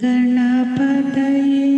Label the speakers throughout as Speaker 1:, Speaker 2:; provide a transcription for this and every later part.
Speaker 1: गणपतये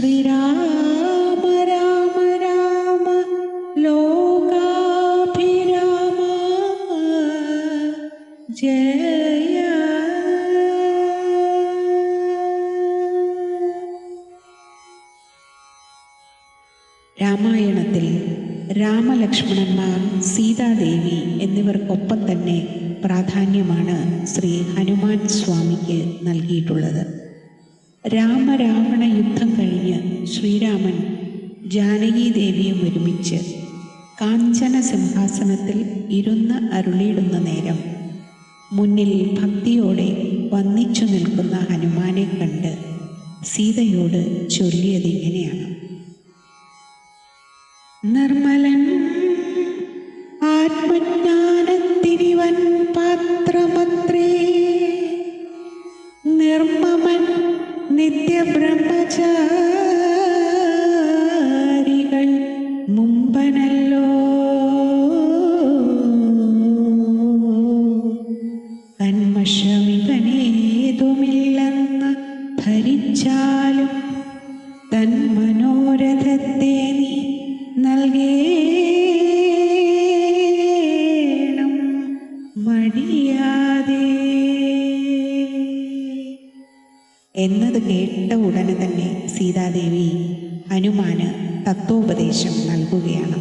Speaker 1: ശ്രീരാമ രാമ രാമ ലോകാഭിരാമ. ജയ. രാമായണത്തിൽ രാമലക്ഷ്മണന്മാർ സീതാദേവി എന്നിവർക്കൊപ്പം തന്നെ പ്രാധാന്യമാണ് ശ്രീ ഹനുമാൻ സ്വാമിക്ക് നൽകിയിട്ടുള്ളത്. രാമരാവണ യുദ്ധം കഴിഞ്ഞ് ശ്രീരാമൻ ജാനകീദേവിയും ഒരുമിച്ച് കാഞ്ചന സിംഹാസനത്തിൽ ഇരുന്ന് അരുളിയിടുന്ന നേരം മുന്നിൽ ഭക്തിയോടെ വന്നിച്ചു നിൽക്കുന്ന ഹനുമാനെ കണ്ട് സീതയോട് ചൊല്ലിയതിങ്ങനെയാണ്? ധരിച്ചാലും തൻ മനോരഥത്തെ നീ നൽകേണം മടിയാതെ. എന്നത് കേട്ട ഉടനെ തന്നെ സീതാദേവി ഹനുമാന് തത്വോപദേശം നൽകുകയാണ്.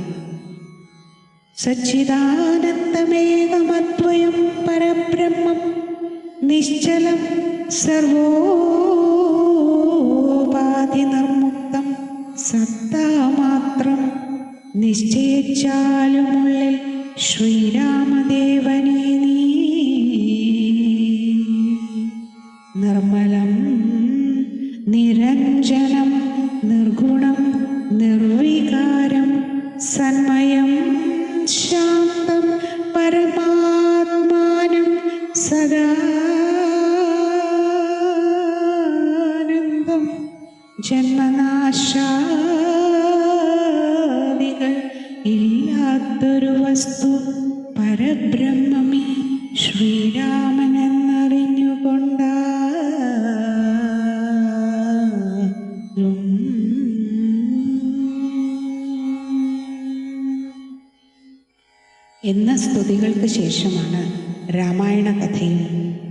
Speaker 1: സച്ചിദാനന്ദമേകമദ്വയം പരബ്രഹ്മം നിശ്ചലം സർവോപാധി നിശ്ചയിച്ചാലുമുള്ളിൽ ശ്രീരാമദേവനെ നീ. നിർമ്മലം നിരഞ്ജനം നിർഗുണം നിർവികാരം സന്മയം ശാന്തം പരമാത്മാനം സദാനന്ദം. ജന്മനാശാദികൾ ഇല്ലാത്തൊരു വസ്തു പരബ്രഹ്മമേ ശ്രീരാമനെന്നറിഞ്ഞുകൊണ്ടാ എന്ന സ്തുതികൾക്ക് ശേഷമാണ് രാമായണ കഥയും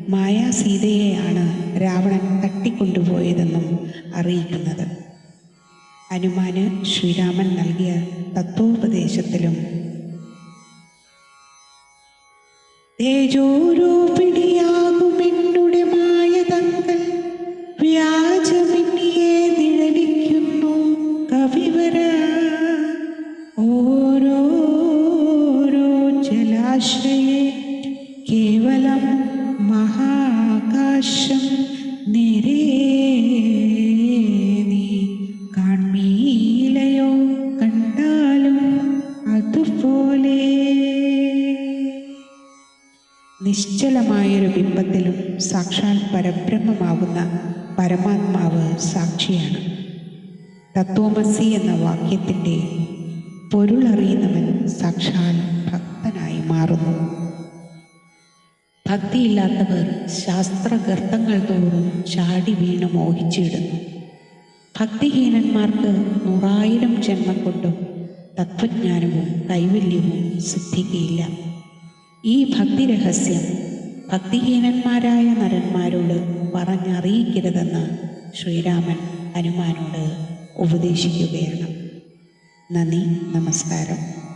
Speaker 1: മായാസീതയെയാണ് രാവണൻ തട്ടിക്കൊണ്ടുപോയതെന്നും അറിയിക്കുന്നത്. ഹനുമാന് ശ്രീരാമൻ നൽകിയ തത്വോപദേശത്തിലും തേജോരൂപിണിയാകുമെന്നുടെ മായതങ്ങൾ. വ്യാജമിന്നിയെ നിഴലിക്കുന്നു കവിവര. ഓരോരോ ജലാശയെ കേവലം മഹാകാശം നിരേ നിശ്ചലമായൊരു ബിംബത്തിലും സാക്ഷാൽ പരബ്രഹ്മമാകുന്ന പരമാത്മാവ് സാക്ഷിയാണ്. തത്വമസി എന്ന വാക്യത്തിന്റെ പൊരുളറിയുന്നവൻ സാക്ഷാൽ ഭക്തനായി മാറുന്നു. ഭക്തിയില്ലാത്തവർ ശാസ്ത്രഗർത്തങ്ങൾ തോറും ചാടി വീണ് മോഹിച്ചിടുന്നു. ഭക്തിഹീനന്മാർക്ക് നൂറായിരം ജന്മം കൊണ്ടും തത്വജ്ഞാനവും കൈവല്യവും സിദ്ധിക്കുകയില്ല ഈ ഭക്തി രഹസ്യം ഭക്തിഹീനന്മാരായ നരന്മാരോട് പറഞ്ഞറിയിക്കരുതെന്ന് ശ്രീരാമൻ ഹനുമാനോട് ഉപദേശിക്കുകയാണ്. നന്ദി നമസ്കാരം.